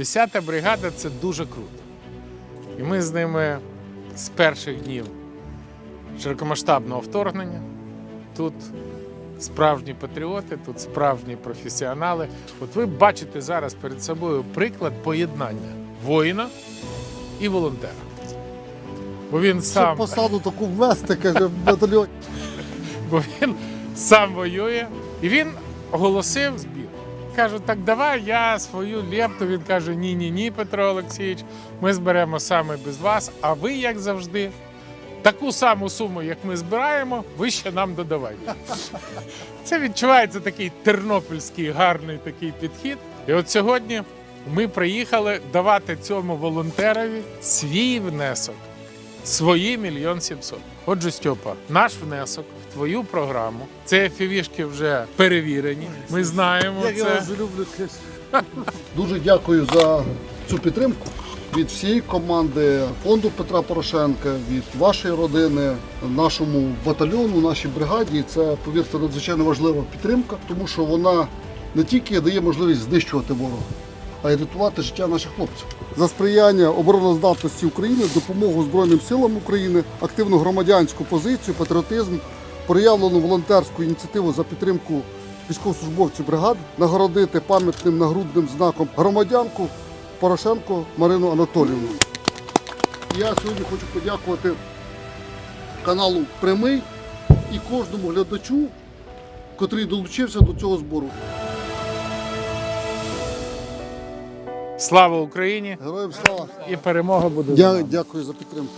Десята бригада це дуже круто. І ми з ними з перших днів широкомасштабного вторгнення. Тут справжні патріоти, тут справжні професіонали. От ви бачите зараз перед собою приклад поєднання воїна і волонтера. Бо він Щоб сам, посаду таку ввести, каже, в батальйон. бо він сам воює, і він оголосив збір. Кажу, так давай я свою лепту. Він каже: ні, ні, ні, Петро Олексійович, ми зберемо саме без вас. А ви, як завжди, таку саму суму, як ми збираємо, ви ще нам додавайте. Це відчувається такий тернопільський гарний такий підхід. І от сьогодні ми приїхали давати цьому волонтерові свій внесок. Свої мільйон сімсот. Отже, Стьопа, наш внесок в твою програму. Це фівішки вже перевірені. Ми знаємо я це. люблю. Дуже дякую за цю підтримку від всієї команди фонду Петра Порошенка, від вашої родини, нашому батальйону, нашій бригаді. Це, повірте, надзвичайно важлива підтримка, тому що вона не тільки дає можливість знищувати ворога, а й рятувати життя наших хлопців. За сприяння обороноздатності України, допомогу Збройним силам України, активну громадянську позицію, патріотизм, проявлену волонтерську ініціативу за підтримку військовослужбовців бригад, нагородити пам'ятним нагрудним знаком громадянку Порошенко Марину Анатоліївну. Я сьогодні хочу подякувати каналу Прямий і кожному глядачу, котрий долучився до цього збору. Слава Україні! Героям слава! І перемога буде. Дя- Дякую за підтримку.